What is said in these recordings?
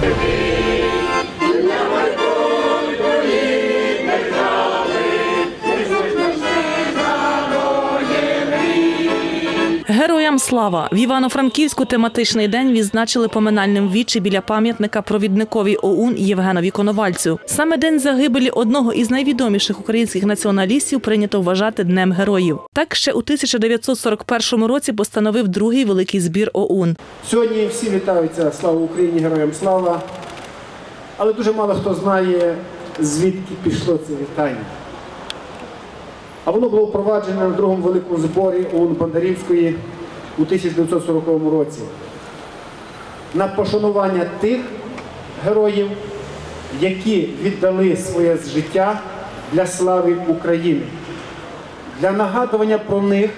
Героям слава в Івано-Франківську тематичний день відзначили поминальним вічі біля пам'ятника провідникові ОУН Євгенові Коновальцю. Саме день загибелі одного із найвідоміших українських націоналістів прийнято вважати Днем героїв. Так ще у 1941 році постановив другий великий збір ОУН. Сьогодні всі вітаються слава Україні, героям слава. Але дуже мало хто знає, звідки пішло це вітання. А воно було впроваджене на другому великому зборі ОУН Бондарівської у 1940 році на пошанування тих героїв, які віддали своє життя для слави України, для нагадування про них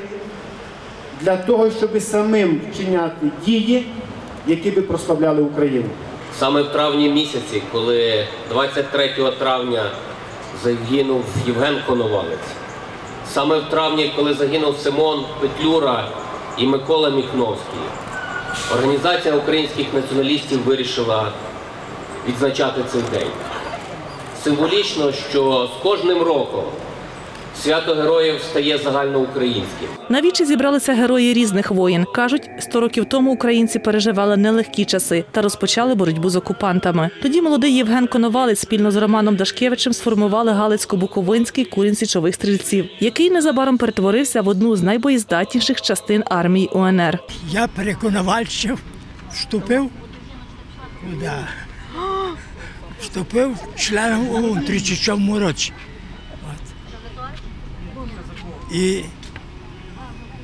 для того, щоб самим вчиняти дії, які би прославляли Україну. Саме в травні місяці, коли 23 травня загинув Євген Коновалець, саме в травні, коли загинув Симон Петлюра і Микола Міхновський, Організація українських націоналістів вирішила відзначати цей день. Символічно, що з кожним роком свято героїв стає загальноукраїнським. На вічі зібралися герої різних воєн. кажуть, 100 років тому українці переживали нелегкі часи та розпочали боротьбу з окупантами. Тоді молодий Євген Коновалець спільно з Романом Дашкевичем сформували Галицько-Буковинський курінь січових стрільців, який незабаром перетворився в одну з найбоєздатніших частин армії УНР. Я переконавальщив, вступив, да, вступив членом ОУН у 37 році. І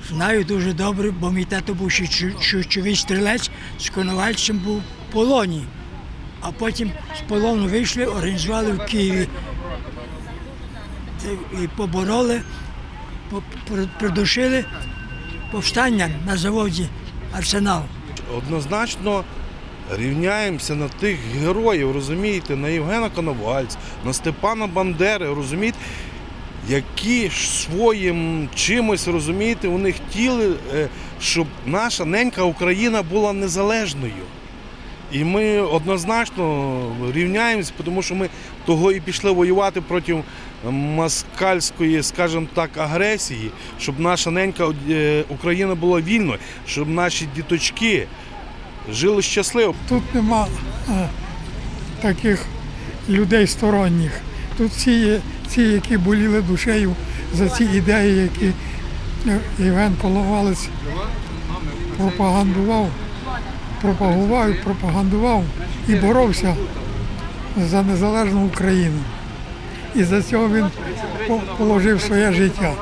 знаю дуже добре, бо мій тато був чучовий стрілець, з Коновальцем був в полоні. А потім з полону вийшли, організували в Києві і побороли, придушили повстання на заводі Арсенал. однозначно рівняємося на тих героїв, розумієте, на Євгена Коновальця, на Степана Бандери, розумієте, які ж своїм чимось, розумієте, вони хотіли, е, щоб наша ненька Україна була незалежною. І ми однозначно рівняємося, тому що ми того і пішли воювати проти москальської, скажімо так, агресії, щоб наша ненька е, Україна була вільною, щоб наші діточки жили щасливо. Тут нема е, таких людей сторонніх. Тут всі є ті, які боліли душею за ці ідеї, які е, Євген Половалець пропагандував, пропагував, пропагандував і боровся за незалежну Україну. І за цього він положив своє життя.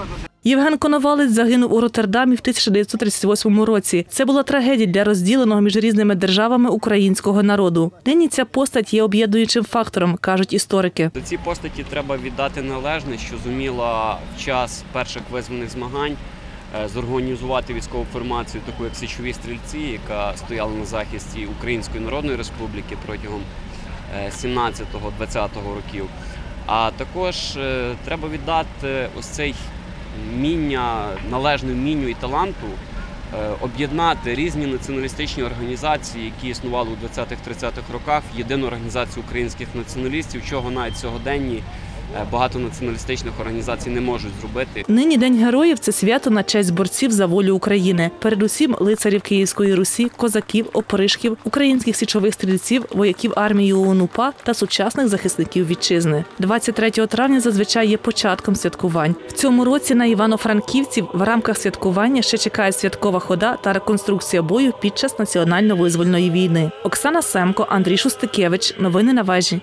Євген Коновалець загинув у Роттердамі в 1938 році. Це була трагедія для розділеного між різними державами українського народу. Нині ця постать є об'єднуючим фактором, кажуть історики. До цій постаті треба віддати належне, що зуміла в час перших визвольних змагань е, зорганізувати військову формацію, таку як Січові стрільці, яка стояла на захисті Української Народної Республіки протягом е, 17-20 років. А також е, треба віддати ось цей міння, належне вмінню і таланту е, об'єднати різні націоналістичні організації, які існували у 20-30-х роках, єдину організацію українських націоналістів, чого навіть сьогоденні багато націоналістичних організацій не можуть зробити. Нині День героїв це свято на честь борців за волю України. Передусім лицарів Київської Русі, козаків, опришків, українських січових стрільців, вояків армії ОУН УПА та сучасних захисників вітчизни. 23 травня зазвичай є початком святкувань. В цьому році на Івано-Франківців в рамках святкування ще чекає святкова хода та реконструкція бою під час національно-визвольної війни. Оксана Семко, Андрій Шустикевич. Новини на вежі.